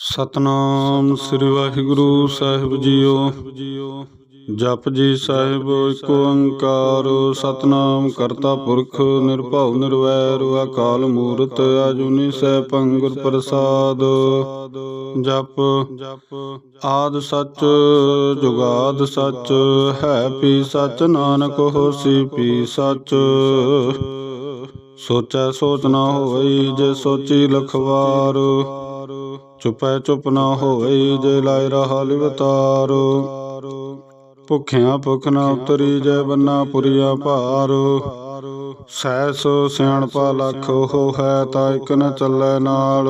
ਸਤਨਾਮ ਸ੍ਰੀ ਵਾਹਿਗੁਰੂ ਸਾਹਿਬ ਜੀਓ। ਜਪ ਜੀ ਸਾਹਿਬ ਏਕ ਓੰਕਾਰ, ਸਤਨਾਮ ਕਰਤਾ ਪੁਰਖ, ਨਿਰਭਉ, ਨਿਰਵੈਰ, ਅਕਾਲ ਮੂਰਤ, ਅਜੂਨੀ ਸੈਭੰ ਗੁਰ ਪ੍ਰਸਾਦ। ਜਪ, ਆਦ ਸੱਚ, ਜੁਗਾਦ ਸੱਚ, ਹੈ ਪੀ ਸੱਚ, ਨਾਨਕ ਹੋਸੀ ਪੀ ਸੱਚ। ਸੋਚੈ ਸੋਚ ਨਾ ਹੋਈ, ਜੇ ਸੋਚੀ ਲਖਵਾਰ। ਚੁਪੈ ਚੁਪ ਨਾ ਹੋਈ, ਜੇ ਲਾਇ ਰਹਾ ਲਿਵਤਾਰ ਭੁਖਿਆਂ ਭੁਖ ਨਾ ਉਤਰੀ, ਜੈ ਬੰਨਾ ਪੁਰੀਆ ਭਾਰ। ਸੈਸ ਸਿਆਣਪਾ ਲੱਖ ਹੋ ਹੈ, ਤਾਂ ਇਕ ਨ ਚੱਲੈ ਨਾਲ।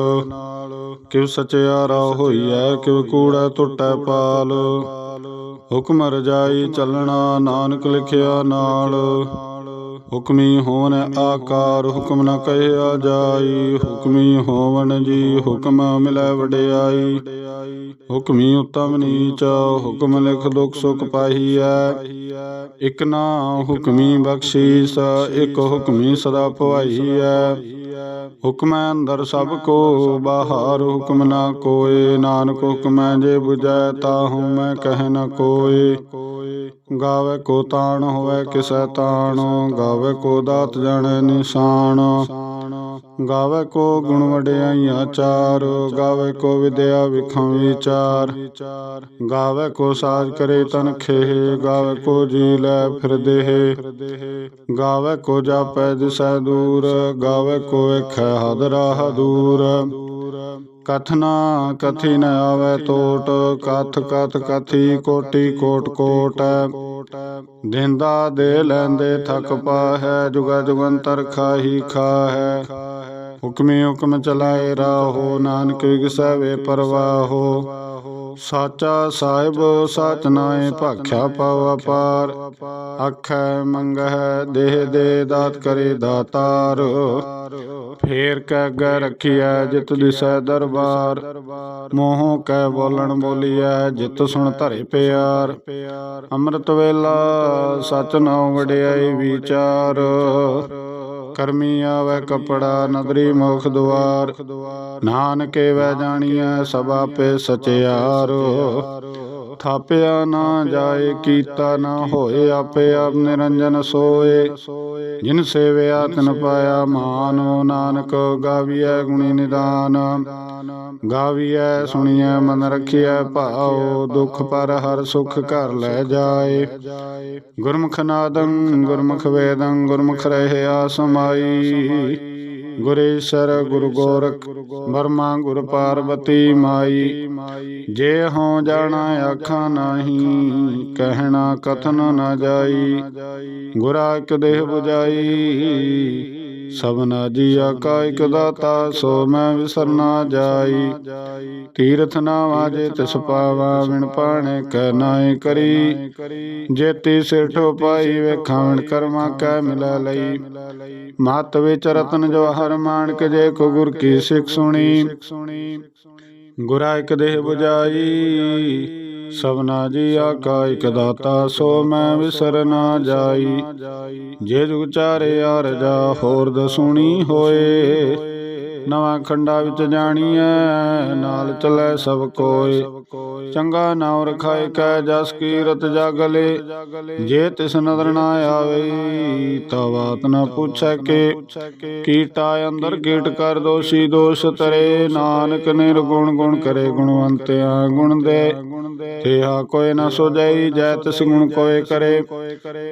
ਕਿਵ ਸਚਿਆਰਾ ਹੋਈਐ ਕਿਵ ਕੂੜੈ ਟੁੱਟੈ ਪਾਲ। ਹੁਕਮ ਰਜਾਈ ਚੱਲਣਾ, ਨਾਨਕ ਲਿਖਿਆ ਨਾਲ। ਹੁਕਮੀ ਹੋਵਨ ਆਕਾਰ ਹੁਕਮ ਨ ਕਹਿਆ ਜਾਈ। ਹੁਕਮੀ ਹੋਵਨ ਜੀ ਹੁਕਮ ਮਿਲੈ ਵਡਿਆਈ। ਹੁਕਮੀ ਉਤਮ ਨੀਚ ਹੁਕਮ ਲਿਖ ਦੁਖ ਸੁਖ ਪਾਈਐ ਇਕ ਨਾ ਹੁਕਮੀ ਬਖਸ਼ੀਸ ਇਕ ਹੁਕਮੀ ਸਦਾ ਭਵਾਈਐ ਹੁਕਮੈ ਅੰਦਰ ਸਭ ਕੋ, ਬਾਹਰ ਹੁਕਮ ਨਾ ਕੋਏ। ਨਾਨਕ ਹੁਕਮੈ ਜੇ 부ਜੈ ਤਾਹੂ ਮੈਂ ਕਹਿ ਨ ਕੋਏ। ਗਾਵੇ ਕੋ ਤਾਣ ਹੋਵੇ, ਕਿਸੈ ਤਾਣ। ਗਾਵੇ ਕੋ ਦਾਤ ਜਾਣੈ ਨਿਸ਼ਾਨ। ਗਾਵੇ ਕੋ ਗੁਣ ਵਡਿਆਈਆਂ ਚਾਰ। ਗਾਵੇ ਕੋ ਵਿਦਿਆ ਵਿਖੰ ਵਿਚਾਰ। ਗਾਵੇ ਕੋ ਸਾਜ ਕਰੇ ਤਨ ਖੇਹ। ਗਾਵੇ ਕੋ ਜੀ ਲੈ ਫਿਰ ਦੇਹ। ਗਾਵੇ ਕੋ ਜਾਪੈ ਦਿਸੈ ਦੂਰ। ਗਾਵੇ ਕੋ ਵੇਖੈ ਹਦ ਰਾਹ ਦੂਰ ਕਥਨਾ ਕਥੀ ਨ ਆਵੇ ਟੋਟ ਕਥ ਕਥ ਕਥੀ ਕੋਟੀ ਕੋਟ ਕੋਟ। ਦਿੰਦਾ ਦੇ ਲੈਂਦੇ ਥਕ ਪਾਹੈ, ਜੁਗਾ ਜੁਗੰਤਰ ਖਾਹੀ ਖਾਹੈ। ਹੁਕਮੇ ਹੁਕਮ ਚਲਾਏ ਰਾਹੋ, ਨਾਨਕ ਵਿਗਸੈ ਵੇ ਪਰਵਾਹੋ। ਸਾਚਾ ਸਾਹਿਬ ਸਚ ਨਾਏ ਭਾਖਿਆ ਪਾਵਾ ਪਾਰ ਆਖੈ, ਮੰਗਹਿ, ਦੇਹ ਦੇ ਦਾਤ ਕਰੇ ਦਾਤਾਰ। ਫੇਰ ਕੈ ਅੱਗੇ ਰਖੀਐ, ਜਿਤ ਦਿਸੈ ਦਰਬਾਰ। ਮੋਹ ਕੈ, ਬੋਲਣ ਬੋਲੀਐ, ਜਿਤ ਸੁਣ ਧਰੇ ਪਿਆਰ। ਅੰਮ੍ਰਿਤ ਵੇਲਾ ਸਚ ਨਾਉ ਵਡਿਆਈ ਵਿਚਾਰ। ਕਰਮੀ ਆਵੇ ਕਪੜਾ ਨਦਰੀ ਮੁਖ ਦੁਆਰ। ਨਾਨਕੇ ਵੈ ਜਾਣੀਐ ਸਭ ਆਪੇ ਸਚਿਆਰ। ਥਾਪਿਆ ਨਾ ਜਾਏ ਕੀਤਾ ਨਾ ਹੋਏ ਆਪੇ ਆਪ ਨਿਰੰਜਨ ਸੋਏ। ਜਿਨ ਸੇਵਿਆ ਤਿਨ ਪਾਇਆ ਮਾਨੋ ਨਾਨਕ ਗਾਵੀਐ ਗੁਣੀ ਨਿਦਾਨ। ਗਾਵੀਐ ਸੁਣੀਐ ਮਨ ਰਖੀਐ ਭਾਉ ਦੁਖ ਪਰ ਹਰ ਸੁਖ ਘਰ ਲੈ ਜਾਏ। ਗੁਰਮੁਖ ਨਾਦੰ ਗੁਰਮੁਖ ਵੇਦੰ ਗੁਰਮੁਖ ਰਹਿਆ ਸਮਾਈ। ਗੁਰੇਸ਼ਰ ਗੁਰੂ ਗੋਰਖ ਬਰਮਾ ਗੁਰ ਪਾਰਵਤੀ ਮਾਈ। ਜੇ ਹਉ ਜਾਣਾ ਆਖਾਂ ਨਾਹੀ, ਕਹਿਣਾ ਕਥਨ ਨਾ ਜਾਈ। ਗੁਰਾ ਇਕ ਦੇਹ 부ਜਾਈ ਸਭਨਾ ਜੀ ਕਾ ਇਕ ਦਾਤਾ, ਸੋ ਮੈਂ ਵਿਸਰਨਾ ਜਾਈ। ਤੀਰਥ ਨਾਵਾ ਜੇ ਤਿਸ ਪਾਵਾ, ਵਿਣ ਪਾਣੇ ਕੈ ਨਾਏ ਕਰੀ। ਜੇਤੀ ਸਿਰਠੋ ਪਾਈ ਵੇਖਾਂ, ਵਿਣ ਕਰਮਾ ਕੈ ਮਿਲੈ ਲਈ। ਮਤ ਵਿਚ ਰਤਨ ਜਵਾਹਰ ਮਾਨਕ ਜੇ ਕੋ ਗੁਰ ਕੀ ਸਿੱਖ ਸੁਣੀ। ਗੁਰਾ ਇਕ ਦੇਹ 부ਜਾਈ ਸਭਨਾ ਜੀ ਆਕਾ ਇਕ ਦਾਤਾ ਸੋ ਮੈਂ ਵਿਸਰ ਨਾ ਜਾਈ। ਜੇ ਜੁਗ ਚਾਰੇ ਅਰਜਾ ਹੋਰ ਦਸੂਣੀ ਹੋਏ। ਨਵਾਂ ਖੰਡਾ ਵਿੱਚ ਜਾਣੀਐ, ਨਾਲ ਚਲੇ ਸਭ ਕੋਏ। ਚੰਗਾ ਨਾਮ ਰਖਾਇ ਕੈ ਜਸ ਕੀਰਤ ਜਾਗਲੇ। ਜੇ ਤਿਸ ਨਦਰ ਨਾ ਆਵੇ ਤਾ ਬਾਤ ਨਾ ਪੁੱਛੈ ਕੇ। ਕੀਟਾ ਅੰਦਰ ਕੀਟ ਕਰ ਦੋਸ਼ੀ ਦੋਸ਼ ਤਰੇ। ਨਾਨਕ ਨਿਰਗੁਣ ਗੁਣ ਕਰੇ ਗੁਣਵੰਤਿਆ ਗੁਣ ਦੇ। ਤੇਹਾ ਕੋਈ ਨਾ ਸੁਝਈ ਜੈ ਤਿਸ ਗੁਣ ਕੋਏ ਕਰੇ।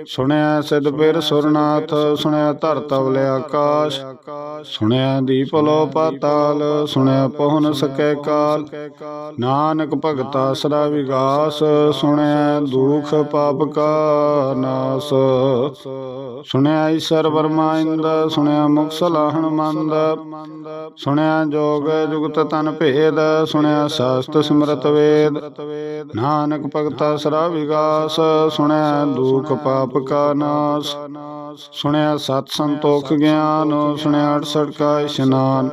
ਸੁਣਿਆ ਸਿਧ ਪਿਰ ਸੁਰਨਾਥ ਸੁਣਿਆ ਧਰ ਤਵਲੇ ਆਕਾਸ਼। ਸੁਣਿਆ ਦੀਪ ਲੋ ਪਾਤਾਲ ਸੁਣਿਆ ਪਹੁ ਨ ਸਕੈ ਕਾਲ। ਨਾਨਕ ਭਗਤਾ ਸਦਾ ਵਿਗਾਸ ਸੁਣਿਆ ਦੁਖ ਪਾਪ ਕਾ ਨਾਸ। ਸੁਣਿਆ ਈਸ਼ਰ ਵਰਮਾ ਇੰਦ, ਸੁਣਿਆ ਮੁਖ ਸਲਾਹਣ ਮੰਦ। ਸੁਣਿਆ ਜੋਗ ਜੁਗਤ ਤਨ ਭੇਦ, ਸੁਣਿਆ ਸਾਸਤ ਸਿਮਰਤ ਵੇਦ। ਨਾਨਕ ਭਗਤਾ ਸਦਾ ਵਿਗਾਸ, ਸੁਣਿਆ ਦੁਖ ਪਾਪ ਕਾ ਨਾਸ। ਸੁਣਿਆ ਸਤ ਸੰਤੋਖ ਗਿਆਨ, ਸੁਣਿਆ 68 ਕਾ ਇਸ਼ਨਾਨ।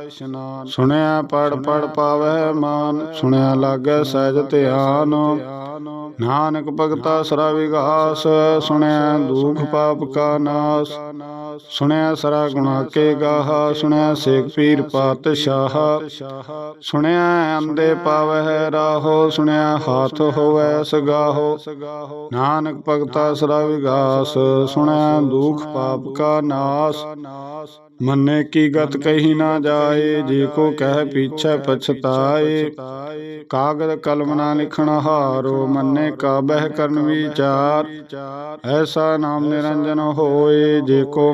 ਸੁਣਿਆ ਪੜ ਪੜ ਪਾਵੈ ਮਾਨ, ਸੁਣਿਆ ਲਾਗੈ ਸਹਿਜ ਧਿਆਨ। ਨਾਨਕ ਭਗਤਾ ਸਰਾ ਵਿਗਾਸ ਸੁਣਿਆ ਦੁਖ ਪਾਪ ਕਾ ਨਾਸ। ਸੁਣਿਆ ਸਰਾ ਗੁਣਾ ਕੇ ਗਾਹਾ, ਸੁਣਿਆ ਸੇਖ ਪੀਰ ਪਾਤਸ਼ਾਹ। ਸੁਣਿਆ ਅੰਦੇ ਪਾਵਹਿ ਰਾਹੋ, ਸੁਣਿਆ ਹਾਥ ਹੋਵੈ ਸਗਾਹੋ। ਨਾਨਕ ਭਗਤਾ ਸਰਾ ਵਿਗਾਸ, ਸੁਣਿਆ ਦੁਖ ਪਾਪ ਕਾ ਨਾਸ। ਮੰਨੇ ਕੀ ਗਤ ਕਹੀ ਨਾ ਜਾਏ, ਜੇ ਕੋ ਕਹਿ ਪੀਛੇ ਪਛਤਾਏ। ਕਾਗਦ ਕਲਮ ਨਾ ਲਿਖਣ ਹਾਰੋ, ਮੰਨੇ ਕਾ ਬਹਿ ਕਰਨ ਵਿਚਾਰ। ਐਸਾ ਨਾਮ ਨਿਰੰਜਨ ਹੋਏ, ਜੇ ਕੋ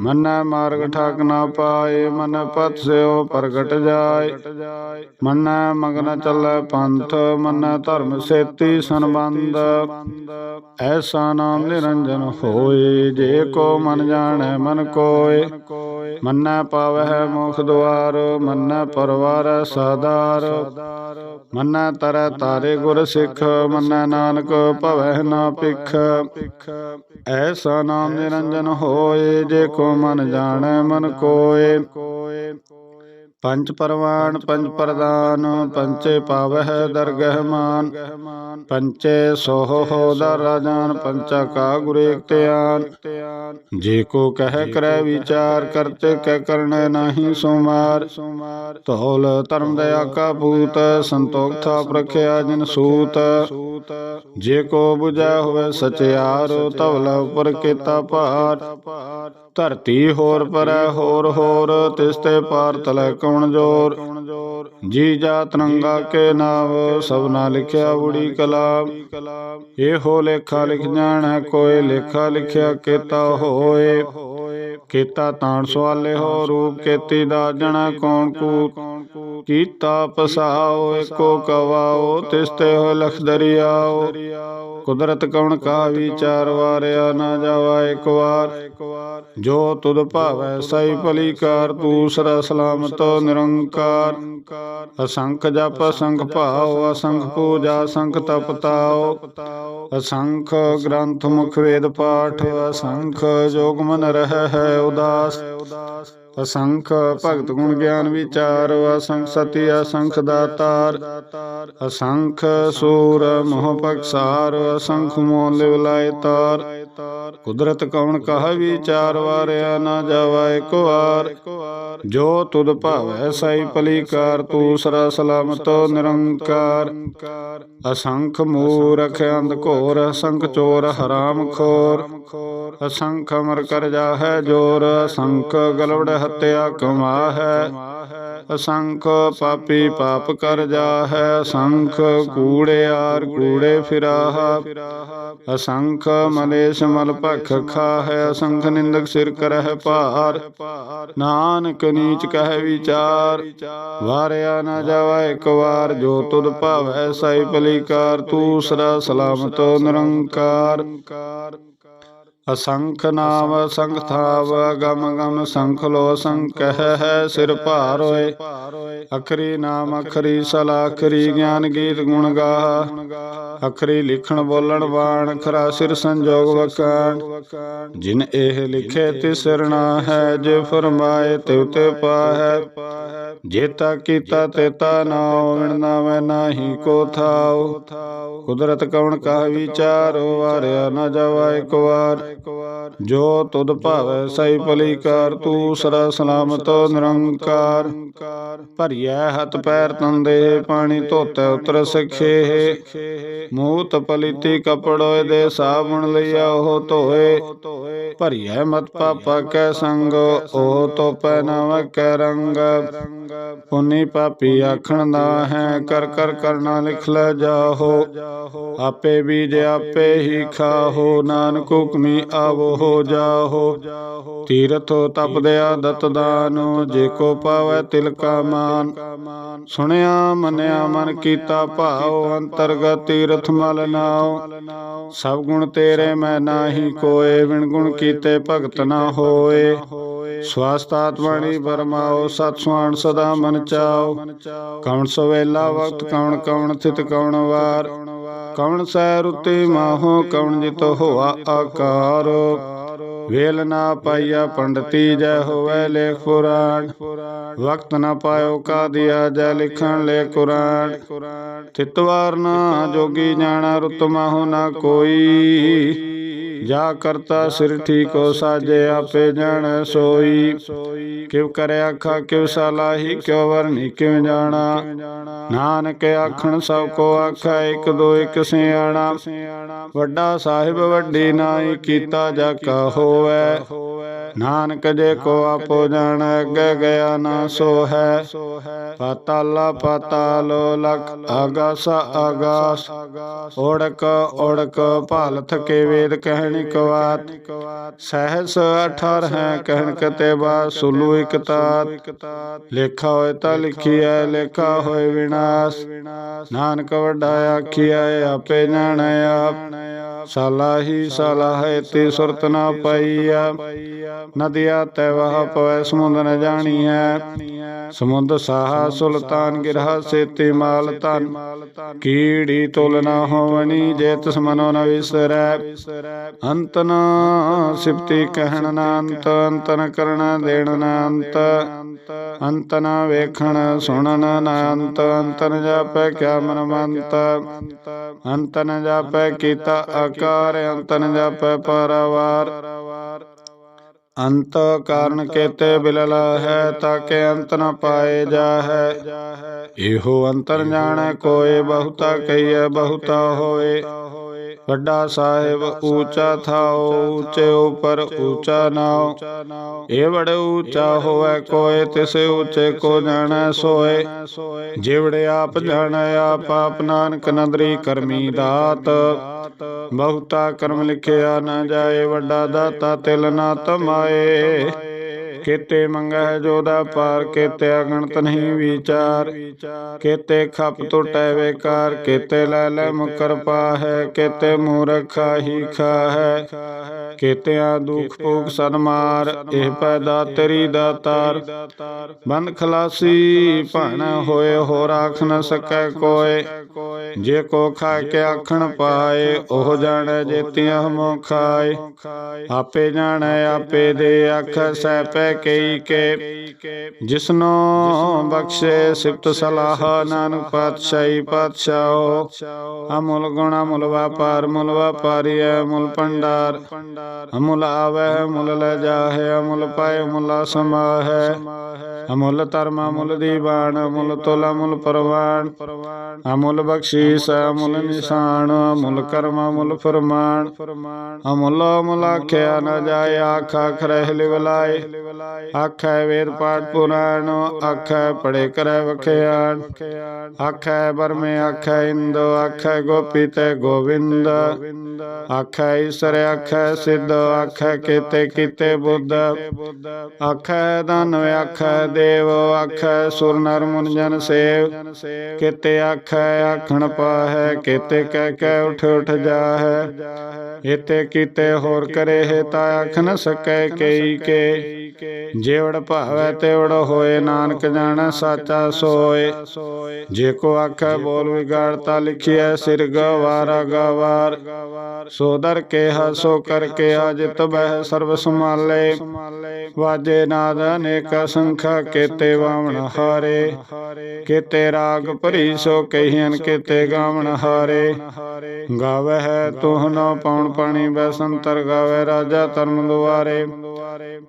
ਮੰਨੈ ਮਾਰਗ ਠਾਕ ਨਾ ਪਾਏ ਮਨ ਪਤ ਸਿਓ ਪ੍ਰਗਟ ਜਾਏ। ਮੰਨੈ ਮਗਨ ਚੱਲੈ ਪੰਥ ਮੰਨੈ ਧਰਮ ਸੇਤੀ ਸੰਬੰਧ। ਐਸਾ ਨਾਮ ਨਿਰੰਜਨ ਹੋਏ ਜੇ ਕੋ ਮਨ ਜਾਣੈ ਮਨ ਕੋਏ। ਮੰਨੈ ਪਾਵਹਿ ਮੁਖ ਦੁਆਰ, ਮੰਨੈ ਪਰਵਾਰ ਸਾਦਾਰ। ਮੰਨੈ ਤਰੈ ਤਾਰੇ ਗੁਰ ਸਿੱਖ, ਮੰਨੈ ਨਾਨਕ ਭਵਹਿ ਨਾ ਪਿਖ ਐਸਾ ਨਾਮ ਨਿਰੰਜਨ ਹੋਏ, ਜੇ ਕੋ ਮਨ ਜਾਣੈ ਮਨ ਕੋਏ। ਪੰਚ ਪਰਵਾਨ ਪੰਚ ਪ੍ਰਦਾਨ ਪੰਚੇ ਪਾਵਹਿ ਦਰਗਹਿ ਮਾਨ ਪੰਚੇ ਸੋਹ ਹੋ ਦਰ ਰਾਜਾਨ ਪੰਚਾ ਕਾ ਗੁਰ ਏਕ ਧਿਆਨ ਜੇ ਕੋ ਕਹਿ ਕਰੈ ਵਿਚਾਰ ਕਰਤੇ ਕਹਿ ਕਰਨੈ ਨਾਹੀ ਸੁਮਾਰ ਧੌਲ ਧਰਮ ਦਇਆ ਕਾ ਪੂਤ ਸੰਤੋਖ ਥਾਪ ਰਖਿਆ ਜਿਨ ਸੂਤ। ਜੇ ਕੋ 부ਜੈ ਹੋਵੇ ਸਚਿਆਰ ਧਵਲ ਉਪਰ ਕੀਤਾ ਭਾਰ। ਧਰਤੀ ਹੋਰ ਪਰੈ ਹੋਰ ਹੋਰ ਤਿਸ ਤੇ ਪਾਰ ਤਲੈ ਕਉਣ ਜੋਰ ਜੀ ਜਾ ਤਰੰਗਾ ਕੇ ਨਾਮ ਸਭਨਾ ਲਿਖਿਆ ਬੁੜੀ ਕਲਾਮ ਇਹੋ ਲੇਖਾ ਲਿਖ ਜਾਣੈ ਕੋਈ ਲੇਖਾ ਲਿਖਿਆ ਕੀਤਾ ਹੋਏ। ਕੀਤਾ ਤਾਣ ਸਵਾਲੇ ਹੋ ਰੂਪ ਕੀਤੀ ਦਾ ਜਣਾ ਕੌਣ ਕੂ ਕੀਤਾ ਪਸਾਓ ਏਕੋ ਕਵਾਓ, ਤਿਸ ਤੇ ਹੋ ਲਖ ਦਰਿਆਓ। ਕੁਦਰਤ ਕਉਣ ਕਾ ਵਿਚਾਰ ਵਾਰਿਆ ਨਾ ਜਾਵਾ ਇੱਕ ਵਾਰ। ਜੋ ਤੁਧ ਭਾਵੈ ਸਈ ਭਲੀ ਕਾਰ ਦੂਸਰਾ ਸਲਾਮਤ ਨਿਰੰਕਾਰ। ਅਸੰਖ ਜਪ, ਅਸੰਖ ਭਾਉ, ਅਸੰਖ ਪੂਜਾ, ਅਸੰਖ ਤਪ ਤਾਉ ਅਸੰਖ ਗ੍ਰੰਥ ਮੁਖ ਵੇਦ ਪਾਠ, ਅਸੰਖ ਜੋਗ ਮਨ ਰਹਿ ਹੈ ਉਦਾਸ। ਅਸੰਖ ਭਗਤ ਗੁਣ ਗਿਆਨ ਵਿਚਾਰ, ਅਸੰਖ ਸਤੀ, ਅਸੰਖ ਦਾਤਾਰ। ਅਸੰਖ ਸੂਰ ਮੋਹ ਪਕਸਾਰ ਅਸੰਖ ਮੋਹ ਲਿਵ ਲਾਇ ਤਾਰ। ਕੁਦਰਤ ਕਉਣ ਕਹ ਵਿਚਾਰ, ਵਾਰਿਆ ਨਾ ਜਾਵਾ ਇੱਕ ਵਾਰ। ਜੋ ਤੁਧ ਭਾਵੈ ਸਾਈ ਭਲੀ ਕਾਰ ਤੂਸਰਾ ਸਲਾਮਤ ਨਿਰੰਕਾਰ। ਅਸੰਖ ਮੂਰਖ ਅੰਧ ਘੋਰ, ਅਸੰਖ ਚੋਰ ਹਰਾਮ ਖੋਰ। ਅਸੰਖ ਅਮਰ ਕਰ ਜਾਹੈ ਜੋਰ, ਅਸੰਖ ਗਲਵੜ ਹੱਤਿਆ ਕਮਾ ਹੈ ਅਸੰਖ ਪਾਪੀ ਪਾਪ ਕਰ ਜਾਹੈ, ਅਸੰਖ ਕੂੜਿਆਰ ਕੂੜੇ ਫਿਰਾਹਾ। ਅਸੰਖ ਮਲੇਸ਼ ਮਲ ਭਖ ਖਾਹੈ ਅਸੰਖ ਨਿੰਦਕ ਸਿਰ ਕਰਹਿ ਭਾਰ। ਨਾਨਕ ਨੀਚ ਕਹਿ ਵਿਚਾਰ, ਵਾਰਿਆ ਨਾ ਜਾਵਾ ਇੱਕ ਵਾਰ, ਜੋ ਤੁਧ ਭਾਵੈ ਸਾਈ ਭਲੀ ਕਾਰ ਤੂਸਰਾ ਸਲਾਮਤ ਨਿਰੰਕਾਰ। ਅਸੰਖ ਨਾਮ ਸੰਖ ਥਾਵ, ਗਮ ਗਮ ਸੰਖ ਲੋ ਸੰਕਹ ਹੈ ਸਿਰ ਭਾਰ ਹੋਏ। ਅਖਰੀ ਨਾਮ ਅਖਰੀ ਸਲਾ, ਅਖਰੀ ਗਿਆਨ ਗੀਤ ਗੁਣ ਗਾਹ। ਅਖਰੀ ਲਿਖਣ ਬੋਲਣ ਬਾਣ, ਖਰਾ ਸਿਰ ਸੰਜੋਗ ਵਕਾਣ ਜਿਨ ਇਹ ਲਿਖੇ ਤਿਸ ਰਣਾ ਹੈ, ਜੇ ਫਰਮਾਏ ਤਿਵ ਤੇ ਪਾਹੈ। ਜੇਤਾ ਕੀਤਾ ਤੇਤਾ ਨਾਉ ਵਿਣਨਾ ਮੈਂ ਨਾਹੀ ਕੋ ਥਾਉ। ਕੁਦਰਤ ਕਵਣ ਕਾ ਵਿਚਾਰੋ, ਵਾਰਿਆ ਨਾ ਜਾਵਾ ਇੱਕ ਵਾਰ ਜੋ ਤੁਧ ਭਾਵੈ ਸਈ ਭਲੀ ਕਰ, ਤੂੰ ਸਦਾ ਸਲਾਮਤ, ਨਿਰੰਕਾਰ। ਭਰੀਐ ਹੱਥ ਪੈਰ ਤੰਦੇ ਪਾਣੀ ਧੋਤੈ ਉਤਰ ਸਖੇ। ਮੂਤ ਪਲੀਤੀ ਕਪੜੋਏ ਦੇ ਸਾਬਣ ਲਈਆ, ਉਹ ਧੋਏ। ਭਰੀਐ ਮਤ ਪਾਪਾ ਕੈ ਸੰਗ, ਉਹ ਤੋਪੈ ਨਵ ਕੈ ਰੰਗ। ਪੁਨੀ ਪਾਪੀ ਆਖਣ ਦਾ ਹੈ, ਕਰ ਕਰ ਕਰਨਾ ਲਿਖ ਲੈ ਜਾਹੋ। ਆਪੇ ਬੀਜ ਆਪੇ ਹੀ ਖਾਹੋ, ਨਾਨਕ ਹੁਕਮੀ ਆਵੋ ਹੋ ਜਾਹੋ। ਤੀਰਥ ਤਪਦਿਆ ਦਤ ਜੇ ਕੋ ਪਾਵੈ ਤਿਲ ਕਾ ਮਾਨ। ਸੁਣਿਆ, ਮੰਨਿਆ, ਮਨ ਕੀਤਾ ਭਾਉ, ਅੰਤਰਗਤ ਤੀਰਥ ਮਲ ਨਾਉ। ਸਭ ਗੁਣ ਤੇਰੇ ਮੈਂ ਨਾਹੀ ਕੋਏ ਵਿਣ ਗੁਣ ਕੀਤੇ ਭਗਤ ਨਾ ਹੋਏ। ਸਵਾਸਤ ਆਤਮਣੀ ਬਰਮਾਓ ਸਤ ਸੁਆਣ ਸਦਾ ਮਨ ਚਾਓ। ਕੌਣ ਸਵੇਲਾ ਵਕਤ, ਕੌਣ ਕੌਣ ਥਿਤ ਕੌਣ ਵਾਰ। ਕਵਣ ਸੈ ਰੁਤੇ ਮਾਹੋ ਕਵਣ ਜਿਤ ਹੋਆ ਆਕਾਰ। ਵੇਲ ਨਾ ਪਾਈਆ ਪੰਡਤੀ ਜੈ ਹੋਵੇ ਲੇਖ ਪੁਰਾਣ ਵਕਤ ਨਾ ਪਾਇਓ ਕਾ ਦਿਆ ਜੈ ਲਿਖਣ ਲੈ ਕੁਰਾਨ। ਤਿਤਵਾਰ ਨਾ ਜੋਗੀ ਜਾਣਾ ਰੁਤ ਮਾਹੋ ਨਾ ਕੋਈ। ਜਾ ਕਰਤਾ ਸਿਰ ਠੀਕੋ ਸਾਜੇ, ਆਪੇ ਜਾਣੈ ਸੋਈ। ਕਿਵ ਕਰੇ ਆਖਾ ਕਿਵ ਸਲਾਹੀ, ਕਿਉ ਵਰਨੀ ਕਿਵ ਜਾਣਾ। ਨਾਨਕ ਆਖਣ, ਸਭ ਕੋ ਆਖਾ, ਇਕ ਦੋ, ਇਕ ਸਿਆਣਾ। ਵੱਡਾ ਸਾਹਿਬ, ਵੱਡੀ ਨਾਈ, ਕੀਤਾ ਜਾ ਕਾ ਹੋਵੇ। ਨਾਨਕ ਜੇ ਕੋ ਆਪੋ ਜਾਣ, ਅੱਗੇ ਗਿਆ ਨਾ ਸੋ ਹੈ ਪਾਤਾਲਾ ਪਾਤਾਲੋ ਲਖ ਆਗਾਸ ਆਗਾਸ ਓੜਕ ਓੜਕ ਭਾਲ ਥਕੇ ਵੇਦ ਕਹਿਣੀ ਕਵਾਤ ਸਹਿਸ ਅਠਾਰ ਹੈ ਕਹਿਣ ਕਤੇ ਬਾ ਸੁਲੂ ਇਕ ਤਾਤ। ਲੇਖਾ ਹੋਏ ਤਾਂ ਲਿਖੀਐ, ਲੇਖਾ ਹੋਏ ਵਿਨਾਸ਼। ਨਾਨਕ ਵੱਡਾ ਆਖਿਆ ਆਪੇ ਜਾਣੈ ਆਪ। ਸਲਾਹੀ ਸਲਾਹੇ ਤੇ ਸੁਰਤ ਨਾ ਪਾਈਆ ਨਦੀਆ ਤੈ ਵਹ ਪਵੈ, ਸਮੁੰਦ ਨ ਜਾਣੀਐ। ਸਮੁੰਦ ਸਾਹਾ ਸੁਲਤਾਨ ਗਿਰਹਾ ਸੇਤੀ ਮਾਲ ਤਨ ਕੀੜੀ ਤੁਲ ਨਾ ਹੋਵਣੀ, ਜੇ ਤਿਸ ਮਨੋ ਨ ਵਿਸਰੈ। ਅੰਤ ਨ ਸਿਫਤੀ ਕਹਿਣ ਨਾ ਅੰਤ ਅੰਤ ਕਰਣਾ ਦੇਣ ਨਾ ਅੰਤ। ਅੰਤ ਵੇਖਣ ਸੁਣਨ ਨ ਅੰਤ। ਅੰਤ ਨ ਜਾਪੈ ਕਿਆ ਮਨ ਮੰਤ ਅੰਤ ਨ ਜਾਪੈ ਕੀਤਾ ਆਕਾਰ, ਅੰਤ ਨ ਜਾਪੈ ਪਰਵਾਰ। ਅੰਤ ਕਾਰਨ ਕੇਤੇ ਬਿਲਲ ਹੈ ਤਾਕੇ ਅੰਤ ਨ ਪਾਏ ਜਾਹੈ। ਇਹੋ ਅੰਤਰ ਜਾਣੈ ਕੋਏ ਬਹੁਤਾ ਕਹੀਐ ਬਹੁਤਾ ਹੋਏ ਵੱਡਾ ਸਾਹਿਬ ਊਚਾ ਥਾਓ ਊਚੇ ਉਪਰ ਊਚਾ ਨਾਉ ਇਹ ਬੜ ਊਚਾ ਹੋਵੇ ਕੋਏ ਤਿਸ ਊਚੇ ਕੋ ਜਾਣੈ ਸੋਏ। ਜਿਵੜੇ ਆਪ ਜਾਣੈ ਆਪ ਆਪ ਨਾਨਕ ਨਦਰੀ ਕਰਮੀ ਦਾਤ। ਬਹੁਤਾ ਕਰਮ ਲਿਖਿਆ ਨਾ ਜਾਏ ਵੱਡਾ ਦਾਤਾ ਤਿਲ ਨਾ ਤਮਾਏ। ਕੇਤੇ ਮੰਗੈ ਜੋਦਾ ਪਾਰ ਕੇਤੇ ਅਗਣਤ ਨਹੀਂ ਵਿਚਾਰ। ਕੇਤੇ ਖਪ ਟੁਟੈ ਵੇਕਾਰ ਕੇਤੇ ਲੈ ਲੈ ਮੁਕਰ ਪਾਹੈ ਕੇਤੇ ਮੂਰਖਾ ਹੀ ਖਾਹੈ। ਕੇਤਿਆਂ ਦੁਖ ਭੋਗ ਸਨਮਾਰ ਇਹ ਪੈਦਾ ਤੇਰੀ ਦਾਤਾਰ ਬੰਦ ਖਲਾਸੀ ਭਣ ਹੋਏ ਹੋ ਰਾਖ ਨ ਸਕੈ ਕੋਏ। ਜੇ ਕੋ ਖਾ ਕੇ ਆਖਣ ਪਾਏ, ਉਹ ਜਾਣੈ ਜੇਤੀਆਂ ਹਮੋ ਖਾਏ ਆਪੇ ਜਾਣੈ, ਆਪੇ ਦੇ ਆਖ ਸੈ ਪੈ ਕਈ ਕੇ ਜਿਸਨੋ ਬਖਸ਼ੇ ਸਿਫਤ ਸਲਾਹ, ਨਾਨਕ ਪਾਤਸ਼ਾਹੀ ਪਾਤਸ਼ਾਹੋ, ਅਮੁਲ ਗੁਣ ਅਮੁਲ ਵਪਾਰ ਮੁਲ ਵਪਾਰੀ ਅਮੁਲ ਪੰਡਾਰ ਅਮੁਲ ਆਵੈ ਮੁਲ ਲੈ ਜਾਹੇ, ਅਮੁਲ ਪਾਏ ਮੁਲ ਸਮਾਹੈ, ਅਮੁਲ ਧਰਮ ਅਮੁਲ ਦੀਵਾਨ ਅਮੁਲ ਤੁਲ ਅਮੁਲ ਪਰਵਾਨ ਅਮੁਲ ਬਖਸ਼ੀਸ ਅਮੁਲ ਨਿਸ਼ਾਨ, ਅਮੁਲ ਕਰਮ ਅਮੁਲ ਫਰਮਾਨ, ਅਮੁਲ ਅਮੁਲ ਆਖਿਆ ਨ ਜਾਏ, ਆਖਾ ਖਰਹਿ ਲਿਵਲਾਏ ਆਖੈ ਵੇਦ ਪਾਠ ਪੁਰਾਣ ਆਖੈ ਪੜੇ ਕਰੈ ਵਖਿਆਣ। ਆਖੈ ਬਰਮੇ ਆਖੈ ਇੰਦੋ ਆਖੈ ਗੋਪੀ ਤੇ ਗੋਵਿੰਦ। ਆਖੈ ਈਸਰ ਆਖੈ ਸਿੱਧ ਆਖੈ ਕੀਤੇ ਕੀਤੇ ਬੁੱਧ। ਆਖੈ ਦਾਨਵ ਆਖੈ ਦੇਵ ਆਖੈ ਸੁਰ ਨਰ ਮੁਨ ਜਨ ਸੇਵ। ਕੀਤੇ ਆਖੈ ਆਖਣ ਪਾਹੈ ਕੀਤੇ ਕਹਿ ਕਹਿ ਉਠ ਉਠ ਜਾਹੈ। ਇਤੇ ਕੀਤੇ ਹੋਰ ਕਰੇ ਹੈ ਤਾ ਆਖ ਨ ਸਕੈ ਕਈ ਕੇ। ਜੇਵੜ ਭਾਵੈ ਤੇਵੜ ਹੋਏ, ਨਾਨਕ ਜਾਣੈ, ਸਾਚਾ ਸੋਏ। ਜੇ ਕੋ ਆਖੈ, ਬੋਲ ਵਿਗਾੜਤਾ ਲਿਖਿਐ, ਸਿਰ ਗਵਾਰਾ ਗਵਾਰ ਸੋ ਦਰ ਕੇ ਹਸੋ ਕਰਕੇ ਅਜਿਤ ਬਹਿ ਸਰਬ ਸਮਾਲੇ ਵਾਜੇ ਨਾਦ ਅਨੇਕ ਸੰਖਾ, ਕੇਤੇ ਵਾਵਣ ਹਾਰੇ। ਕੇਤੇ ਰਾਗ ਭਰੀ, ਸੋ ਕਹੀਨ ਕੇਤੇ ਗਾਵਣ ਹਾਰੇ। ਗਾਵਹਿ ਤੁਹ ਨ ਪਾਉਣ ਪਾਣੀ ਬੈਸੰਤਰ ਗਾਵੇ ਰਾਜਾ ਧਰਮ ਦੁਆਰੇ।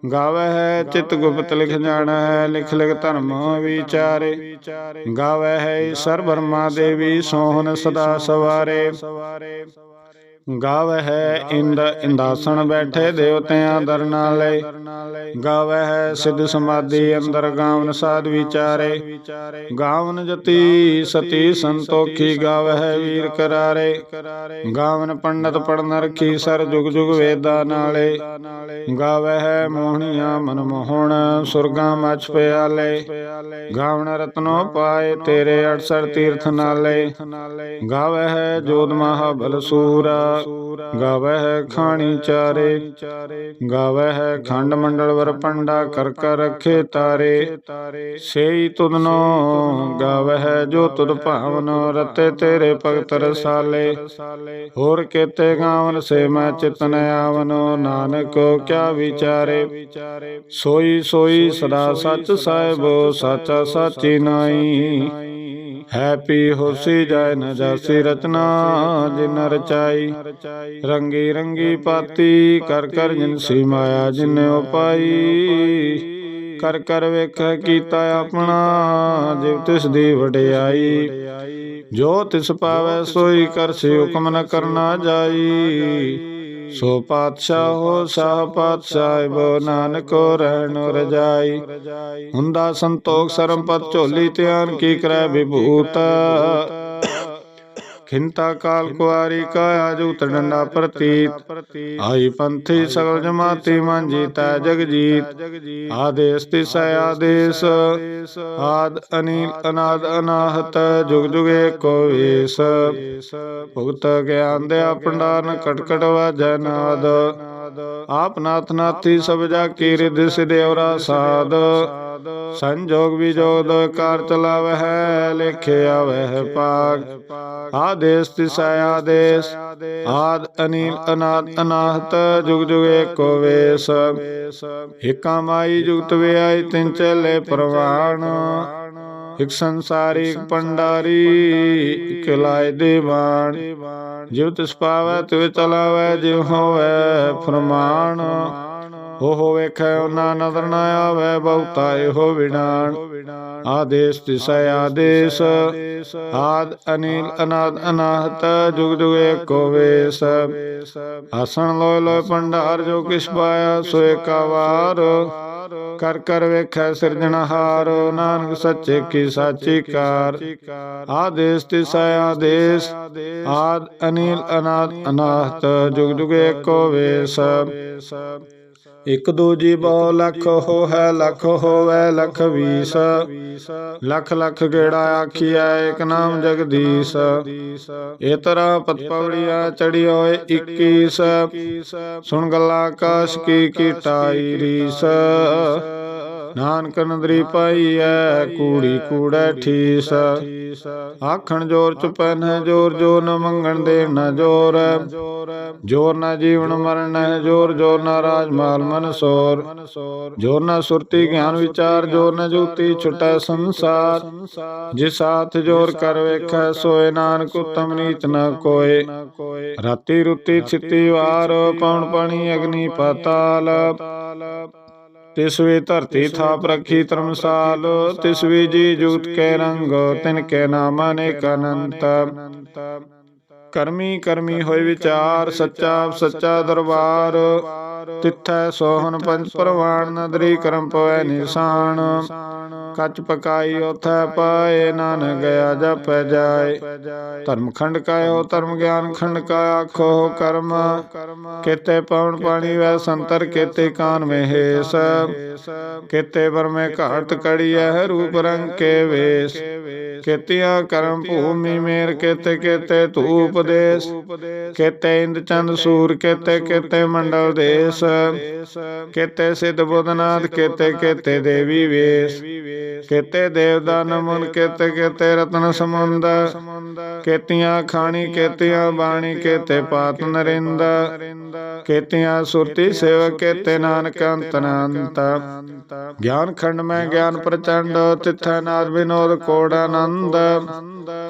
ਗਾਵਹਿ ਚਿਤ ਗੁਪਤ ਲਿਖ ਜਾਣਾ ਹੈ ਲਿਖ ਲਿਖ ਧਰਮ ਵਿਚਾਰੇ। ਗਾਵਹਿ ਸਰ ਬਰਮਾ ਦੇਵੀ, ਸੋਹਣ ਸਦਾ ਸਵਾਰੇ। ਗਾਵਹਿ ਇੰਦ ਇੰਦਾਸਣ ਬੈਠੇ ਦੇਵਤਿਆਂ ਦਰ ਨਾਲੇ ਗਾਵਹਿ ਸਿਧ ਸਮਾਧੀ ਅੰਦਰ ਗਾਵਨ ਸਾਧ ਵਿਚਾਰੇ। ਗਾਵਨ ਜਤੀ ਸਤੀ ਸੰਤੋਖੀ ਗਾਵਹਿ ਵੀਰ ਕਰਾਰੇ। ਗਾਵਨ ਪੰਡਤ ਪੜਨ ਰਖੀ ਸਰ ਜੁਗ ਜੁਗ ਵੇਦਾਂ ਨਾਲੇ। ਗਾਵਹਿ ਮੋਹਣੀਆਂ ਮਨ ਮੋਹਣ ਸੁਰਗਾਂ ਮਛ ਪਿਆਲੇ। ਗਾਵਨ ਰਤਨੋ ਪਾਏ ਤੇਰੇ 68 ਤੀਰਥ ਨਾਲੇ। ਗਾਵਹਿ ਜੋਤ ਮਹਾਬਲ ਸੂਰਾ ਗਾਵਹਿ ਖਾਣੀ ਚਾਰੇ, ਗਾਵਹਿ ਖੰਡ ਮੰਡਲ ਵਰ ਪੰਡਾ ਕਰ ਕਰ ਰਖੇ ਤਾਰੇ। ਸੇਈ ਤੁਧਨੋ ਗਾਵਹਿ ਜੋ ਤੁਧ ਭਾਵਨ ਰਤੇ ਤੇਰੇ ਭਗਤ ਰਸਾਲੇ। ਹੋਰ ਕੇਤੇ ਗਾਵਨ ਸੇ ਮੈਂ ਚਿਤਨ ਆਵਨੋ, ਨਾਨਕ ਕਿਆ ਵਿਚਾਰੇ। ਸੋਈ ਸੋਈ ਸਦਾ ਸੱਚ ਸਾਹਿਬ, ਸਾਚਾ ਸਾਚੀ ਨਾਈ ਹੈ ਪੀ ਹੋਸੀ ਜਾਇ ਨ ਜਾਸੀ ਰਚਨਾ, ਜਿਨ ਰਚਾਈ। ਰੰਗੀ ਰੰਗੀ ਪਾਤੀ, ਕਰ ਕਰ ਜਿਨਸੀ ਮਾਇਆ ਜਿਨ ਉਪਾਈ। ਕਰ ਕਰ ਵੇਖੈ ਕੀਤਾ ਆਪਣਾ, ਜਿਵ ਤਿਸ ਦੀ ਵਡਿਆਈ। ਜੋ ਤਿਸ ਪਾਵੈ ਸੋਈ ਕਰਸੀ ਹੁਕਮ ਨ ਕਰਨਾ ਜਾਈ। ਸੋ ਪਾਤਸ਼ਾਹ ਹੋ ਸਾਹ ਪਾਤਸ਼ਾਹ ਬੋ ਨਾਨਕ ਰਹਿਣ ਰਜਾਈ ਹੁੰਦਾ ਸੰਤੋਖ ਸਰਮਪਤ ਝੋਲੀ ਧਿਆਨ ਕੀ ਕਰੈ ਵਿਭੂਤ। ਖਿੰਤਾ ਕਾਲ ਕੁਆਰੀ ਕਾਇਆ ਜੂਤ ਡੰਡਾ ਪ੍ਰਤੀਤ। ਆਈ ਪੰਥੀ ਸਗਲ ਜਮਾਤੀ ਮਾਂਜੀ ਤੈ ਜਗਜੀਤ। ਆਦੇਸ ਤਿਸੈ ਆਦੇਸ ਆਦ ਅਨੀਲ ਅਨਾਦ ਅਨਾਹਤ। ਜੁਗ ਜੁਗ ਏਕੋ ਵੇਸ। ਭੁਗਤ ਗਿਆਨ ਦੇ ਪੰਡਾਰਨ ਕਟਕਟ ਵਾਜੈ ਨਾਦ ਆਪ ਨਾਥ ਨਾਥੀ ਸਭ ਜਾ ਕੀ ਰਿਧ ਸਿਦੇਵਰਾ ਸਾਧ। ਸੰਜੋਗ ਵਿਜੋਗ ਕਾਰ ਚਲਾਵਹਿ ਲਿਖੇ ਆਵਹਿ ਪਾਗ ਆਦੇਸ ਤਿਸੈ ਆਦੇਸ ਆਦ ਅਨੀਲ ਅਨਾਦ ਅਨਾਹਤ ਜੁਗ ਜੁਗ ਏਕੋ ਵੇਸ। ਏਕਾ ਮਾਈ ਜੁਗਤ ਵਿਆਈ ਤਿੰਨ ਚਲੇ ਪ੍ਰਵਾਣ। ਇਕ ਸੰਸਾਰੀ ਇਕ ਪੰਡਾਰੀ ਇਕ ਲਾਇ ਦੇਵਾਨ। ਜਿਵ ਤਿਸ ਪਾਵੈ ਤਿਵ ਚਲਾਵੈ ਜਿਵ ਹੋਵੈ ਫਰਮਾਨ। ਹੋ ਵੇਖੈ ਉਹਨਾਂ ਨਦਰ ਨਾ ਆਵੈ ਬਹੁਤਾ ਇਹੋ ਵਿਡਾਨ ਆਦੇਸ ਤਿਸੈ ਆਦੇਸ। ਆਦ ਅਨੀਲ ਅਨਾਦ ਅਨਾਹਤ ਜੁਗ ਜੁਗ ਏਕੋ ਵੇਸ। ਆਸਣ ਲੋਇ ਲੋਇ ਪੰਡਾਰ ਜੋ ਕਿਛ ਪਾਇਆ ਸੋ ਏਕਾ ਵਾਰ। ਕਰ। ਕਰ ਵੇਖੈ ਸਿਰਜਣਹਾਰ ਨਾਨਕ ਸੱਚੇ ਕੀ ਸਾਚੀ ਕਾਰ। ਆਦੇਸ ਤਿਸੈ ਆਦੇਸ, ਆਦ ਅਨੀਲ ਅਨਾਦ ਅਨਾਹਤ, ਜੁਗ ਜੁਗ ਏਕੋ ਵੇਸ। ਇਕ ਦੂਜੀ ਬਹੁ ਲੱਖ ਹੋ ਹੈ ਲੱਖ ਹੋਵੇ, ਲੱਖ ਵੀਸ। ਲੱਖ ਲੱਖ ਗੇੜਾ ਆਖੀਐ ਇਕ ਨਾਮ ਜਗਦੀਸ਼। ਇਹ ਤਰ੍ਹਾਂ ਚੜੀ ਹੋਏ 21 ਸੁਣ ਗੱਲਾਂ ਆਕਾਸ਼ ਕੀ ਕੀਟਾਈ ਰੀਸ। ਨਾਨਕ ਨਦਰੀ ਪਾਈਐ ਕੂੜੀ ਕੂੜੈ ਠੀਸ। ਆਖਣ ਜੋਰ ਚ ਪੈਨੈ ਜੋਰ, ਜੋ ਨ ਮੰਗਣ ਦੇ ਨ ਜੋਰ। ਜੋਰ ਨ ਜੀਵਨ ਮਰਨ ਹੈ ਜੋਰ ਜੋਰ ਨ ਰਾਜ ਮਾਲ ਮਨ ਸੋਰ। ਜੋਰ ਨ ਸੁਰਤੀ ਗਿਆਨ ਵਿਚਾਰ, ਜੋਰ ਨ ਜੁਗਤੀ ਛੁਟੈ ਸੰਸਾਰ। ਜਿਸ ਹਾਥ ਜੋਰ ਕਰ ਵੇਖੈ, ਸੋਏ ਨਾਨਕ ਉਤਮ ਨੀਚ ਨ ਕੋਏ। ਰਾਤੀ ਰੁਤੀ ਛਿੱਤੀ ਵਾਰ ਪੌਣ ਪਾਣੀ ਅਗਨੀ ਪਾਤਾਲ। ਤਿਸ ਵੇ ਧਰਤੀ ਥਾਪ ਰੱਖੀ ਧਰਮਸਾਲ ਤਿਸ ਵੀ ਜੀ ਜੁਗਤ ਕੇ ਰੰਗ ਤਿਨ ਕੇ ਨਾਮ ਅਨੇਕ ਅਨੰਤ। ਕਰਮੀ ਕਰਮੀ ਹੋਏ ਵਿਚਾਰ, ਸੱਚਾ ਸੱਚਾ ਦਰਬਾਰ। ਤਿੱਥੈ ਸੋਹਣ ਪੰਜ ਪ੍ਰਵਾਨ ਨਦਰੀ ਕਰਮ ਪਵੈ ਨਿਸ਼ਾਨ। ਕੱਚ ਪਕਾਈ ਉਥੈ ਪਾਏ, ਨਾਨਕ ਗਿਆ ਜਪੈ ਜਾਏ। ਧਰਮ ਖੰਡ ਕਾਇਓ, ਧਰਮ ਗਿਆਨ ਖੰਡ ਕਾ ਆਖੋ ਕਰਮ। ਕੇਤੇ ਪਵਨ ਪਾਣੀ ਵੈ ਸੰਤਰ, ਕੇਤੇ ਕਾਨ ਮਹੇਸ। ਕੇਤੇ ਬਰਮੇ ਘਾਟ ਕੜੀਐ, ਰੂਪ ਰੰਗ ਕੇ ਵੇਸ। ਕੇਤੀਆਂ ਕਰਮ ਭੂਮੀ ਮੇਰ ਕੇਤੇ ਕੇਤੇ ਧੂਪ ਦੇਸ ਕੇਤੇ ਇੰਦ ਚੰਦ ਸੂਰ ਕੇਤੇ ਕੇਤੇ ਮੰਡਲ ਦੇਸ ਕੇਤੇ ਸਿੱਧ ਬੁੱਧਨਾਥ ਕੇਤੇ ਕੇਤੇ ਦੇਵੀ ਵੇਸ ਕੇਤੇ ਦੇਵਦਾਨ ਮੁਨ ਕੇਤੇ ਕੇਤੇ ਰਤਨ ਸਮੁੰਦ ਕੇਤੀਆਂ ਖਾਣੀ ਕੇਤੀਆਂ ਬਾਣੀ ਕੇਤੇ ਪਾਤ ਨਰਿੰਦ ਕੇਤੀਆਂ ਸੁਰਤੀ ਸੇਵਕ ਕੇਤੇ ਨਾਨਕ ਅੰਤ ਅਨੰਤ ਗਿਆਨ ਖੰਡ ਮੈਂ ਗਿਆਨ ਪ੍ਰਚੰਡ ਤਿਥੈ ਨਾਦ ਵਿਨੋਦ ਕੋੜ ਆਨੰਦ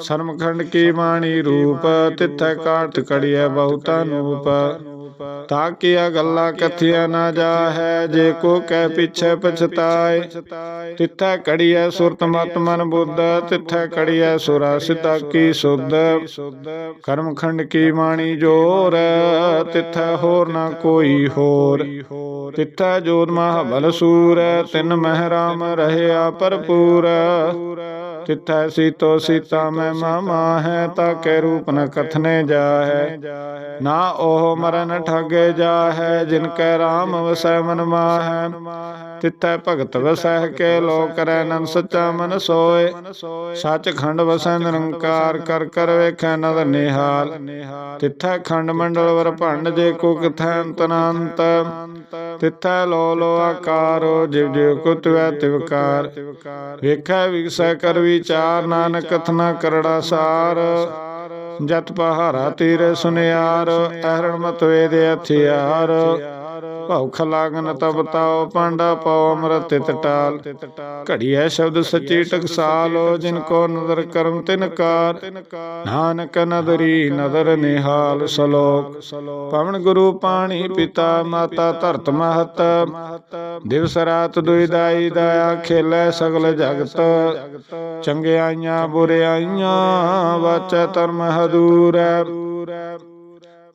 ਸਰਮਖੰਡ ਕੀ ਬਾਣੀ ਰੂਪ ਤਿਥੈ ਕਾਟ ਕੜੀਐ ਬਹੁਤਾ ਨੂਪ। ਤਾਂ ਕੀਆ ਗੱਲਾਂ ਕਥਿਆ ਨਾ ਜਾਹੈ ਜੇ ਕੋ ਕਹਿ ਪਿਛੈ ਪਛਤਾਏ। ਤਿੱਥੈ ਕੜੀਐ ਸੁਰਤ ਮਤ ਮਨ ਬੁੱਧ ਤਿੱਥੈ ਕੜੀਐ ਸੁਰਾ ਸਿੱਧਾ ਕੀ ਸੁਧ ਕਰਮ ਖੰਡ ਕੀ ਬਾਣੀ ਜੋਰ ਤਿੱਥੈ ਹੋਰ ਨਾ ਕੋਈ ਹੋਰ ਤਿੱਥੈ ਜੋਤ ਮਹਾਬਲ ਸੂਰ ਤਿੰਨ ਮਹਿ ਰਾਮ ਰਹਿਆ ਭਰਪੂਰ। ਤਿੱਥੈ ਸੀਤੋ ਸੀਤਾ ਮੈਂ ਮਾਮਾ ਹੈ ਤਾ ਕੇ ਰੂਪ ਨ ਕਥਨੇ ਜਾਹੈ। ਨਾ ਉਹ ਮਰਨ ਠਗੇ ਜਾਹੈ, ਜਿਨ ਕੈ ਰਾਮ ਵਸੈ ਮਨ ਮਾਹੈ। ਤਿੱਥੈ ਭਗਤ ਵਸੈ ਕੇ ਲੋ ਕਰੈ ਨਨ ਸੱਚਾ ਮਨ ਸੋਏ। ਸੱਚ ਖੰਡ ਵਸੈ ਨਿਰੰਕਾਰ, ਕਰ ਕਰ ਵੇਖੈ ਨਦਰ ਨਿਹਾਲ। ਤਿੱਥੈ ਖੰਡ ਮੰਡਲ ਵਰ ਭੰਡ ਜੇ ਕੋ ਕਿਥੈ ਅੰਤ ਅਨੰਤ ਲੋ ਲੋ ਆਕਾਰੋ, ਜਿਵ ਜਿਵ ਕੁਤਵੈ ਤਿਵਕਾਰ ਵੇਖੈ ਵਿਗਸੈ ਕਰ ਵਿਚਾਰ, ਨਾਨਕ ਕਥਨਾ ਕਰੜਾ ਸਾਰ। ਜਤ ਪਹਾਰਾ ਤੀਰ ਸੁਨਿਆਰ ਅਹਰਣ ਮਤ ਵੇਦ ਹਥਿਆਰ ਭੌਖ ਲਾਗਨ ਤਬ ਤਾਉ, ਪਾਂਡਾ ਪਉ ਅਮਰਤ ਤਿਤ ਟਾਲ। ਘੜੀਐ ਸ਼ਬਦ ਸੱਚੀ ਟਕਸਾਲੋ ਜਿਨ ਕੋ ਨਦਰ ਕਰਮ ਤਿਨ ਕਾਰ। ਨਾਨਕ ਨਦਰੀ ਨਦਰ ਨਿਹਾਲ ਸਲੋਕ। ਪਵਨ ਗੁਰੂ ਪਾਣੀ ਪਿਤਾ, ਮਾਤਾ ਧਰਤ ਮਹਤ। ਦਿਵਸ ਰਾਤ ਦੁਇ ਦਾਈ ਦਇਆ ਖੇਲੇ ਸਗਲ ਜਗਤ। ਚੰਗਿਆਈਆਂ ਬੁਰਿਆਈਆਂ ਵਾਚੈ ਧਰਮ ਹਦੂਰੈ।